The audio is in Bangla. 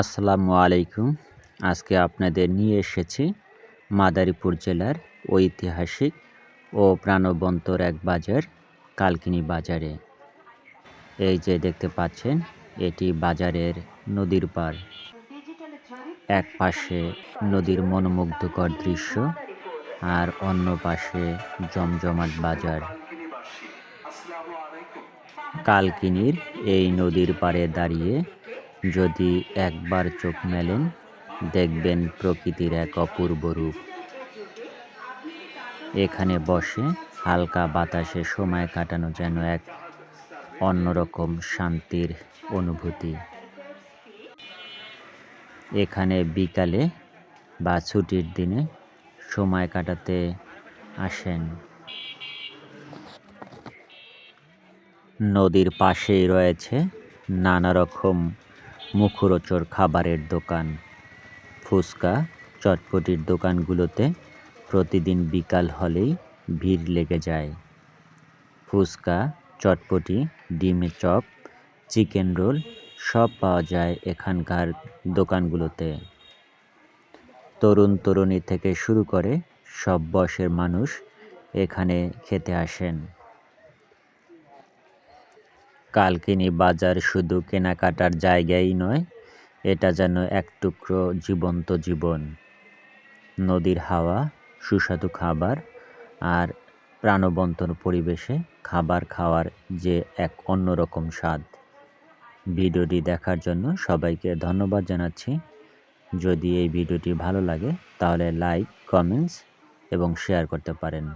আসসালামু আলাইকুম। আজকে আপনাদের নিয়ে এসেছি মাদারীপুর জেলার ঐতিহাসিক ও প্রাণবন্তর এক বাজার, কালকিনি বাজারে। এই যে দেখতে পাচ্ছেন, এটি বাজারের নদীর পার এক পাশে নদীর মনোমুগ্ধকর দৃশ্য আর অন্য পাশে জমজমাট বাজার। কালকিনির এই নদীর পাড়ে দাঁড়িয়ে যদি একবার চোখ মেলেন, দেখবেন প্রকৃতির এক অপূর্ব রূপ। এখানে বসে হালকা বাতাসে সময় কাটানো যেন এক অন্যরকম শান্তির অনুভূতি। এখানে বিকালে বা ছুটির দিনে সময় কাটাতে আসেন। নদীর পাশেই রয়েছে নানা রকম মুখরোচর খাবারের দোকান। ফুচকা, চটপটির দোকানগুলোতে প্রতিদিন বিকাল হলেই ভিড় লেগে যায়। ফুচকা, চটপটি, ডিমের চপ, চিকেন রোল সব পাওয়া যায় এখানকার দোকানগুলোতে। তরুণ তরুণী থেকে শুরু করে সব বয়সের মানুষ এখানে খেতে আসেন। কালকিনি বাজার শুধু কেনাকাটার জায়গাই নয়, এটা যেন এক টুকরো জীবন্ত জীবন। নদীর হাওয়া, সুস্বাদু খাবার আর প্রাণবন্তর পরিবেশে খাবার খাওয়ার যে এক অন্যরকম স্বাদ। ভিডিওটি দেখার জন্য সবাইকে ধন্যবাদ জানাচ্ছি। যদি এই ভিডিওটি ভালো লাগে, তাহলে লাইক, কমেন্টস এবং শেয়ার করতে পারেন।